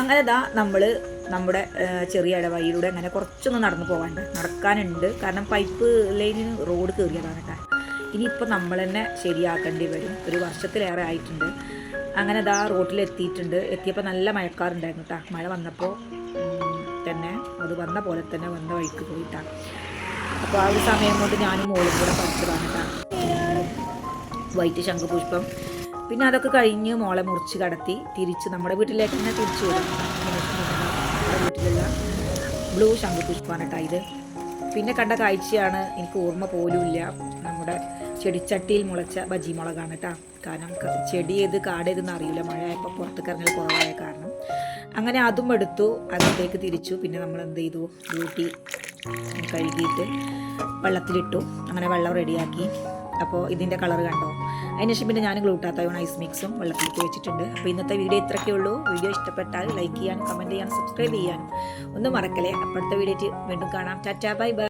അങ്ങനെ ദാ നമ്മൾ നമ്മുടെ ചെറിയ ഇടവഴിയിലൂടെ അങ്ങനെ കുറച്ചൊന്ന് നടന്നു പോകാണ്ട്. നടക്കാനുണ്ട്. കാരണം പൈപ്പ് ലൈനിന് റോഡ് കയറിയതാണ് കേട്ടോ. ഇനിയിപ്പോൾ നമ്മൾ തന്നെ ശരിയാക്കേണ്ടി വരും. ഒരു വർഷത്തിലേറെ ആയിട്ടുണ്ട്. അങ്ങനെ ദാ റോട്ടിലെത്തിയിട്ടുണ്ട്. എത്തിയപ്പോൾ നല്ല മഴക്കാറുണ്ടായിരുന്നു കേട്ടോ മഴ വന്നപ്പോൾ തന്നെ അത് വന്ന പോലെ തന്നെ വന്ന വഴിക്ക് പോയിട്ടാണ് അപ്പോൾ ആ ഒരു സമയം കൊണ്ട് ഞാനും മോളും കൂടെ പഠിച്ചതാണ് കേട്ടോ വൈറ്റ് ശംഖുപുഷ്പം പിന്നെ അതൊക്കെ കഴിഞ്ഞ് മോളെ മുറിച്ച് കടത്തി തിരിച്ച് നമ്മുടെ വീട്ടിലേക്ക് തന്നെ തിരിച്ചു വരും വീട്ടിലുള്ള ബ്ലൂ കേട്ടോ ഇത്. പിന്നെ കണ്ട കാഴ്ചയാണ് എനിക്ക് ഓർമ്മ പോലുമില്ല നമ്മുടെ ചെടിച്ചട്ടിയിൽ മുളച്ച ബജി മുളകാണ് കേട്ടോ. കാരണം ചെടി ഏത് കാട് ഏതെന്ന് അറിയില്ല. മഴ ഇപ്പോൾ പുറത്ത് കറങ്ങൽ കുറവായ കാരണം. അങ്ങനെ അതും എടുത്തു. അകത്തേക്ക് തിരിച്ചു. പിന്നെ നമ്മൾ എന്ത് ചെയ്തു? ബ്യൂട്ടി കഴുകിയിട്ട് വെള്ളത്തിലിട്ടു. അങ്ങനെ വെള്ളം റെഡിയാക്കി അപ്പോൾ ഇതിന്റെ കളർ കണ്ടോ? അതിനുശേഷം പിന്നെ ഞാൻ ഗ്ലൂട്ടാത്തയോൺ ഐസ് മിക്സും വെള്ളത്തിലേക്ക് വെച്ചിട്ടുണ്ട്. അപ്പോൾ ഇന്നത്തെ വീഡിയോ ഇത്രയൊക്കെ ഉള്ളൂ. വീഡിയോ ഇഷ്ടപ്പെട്ടാൽ ലൈക്ക് ചെയ്യാനും കമന്റ് ചെയ്യാനും സബ്സ്ക്രൈബ് ചെയ്യാനും ഒന്നും മറക്കലേ അപ്പോഴത്തെ വീഡിയോ വീണ്ടും കാണാം. Tata bye bye.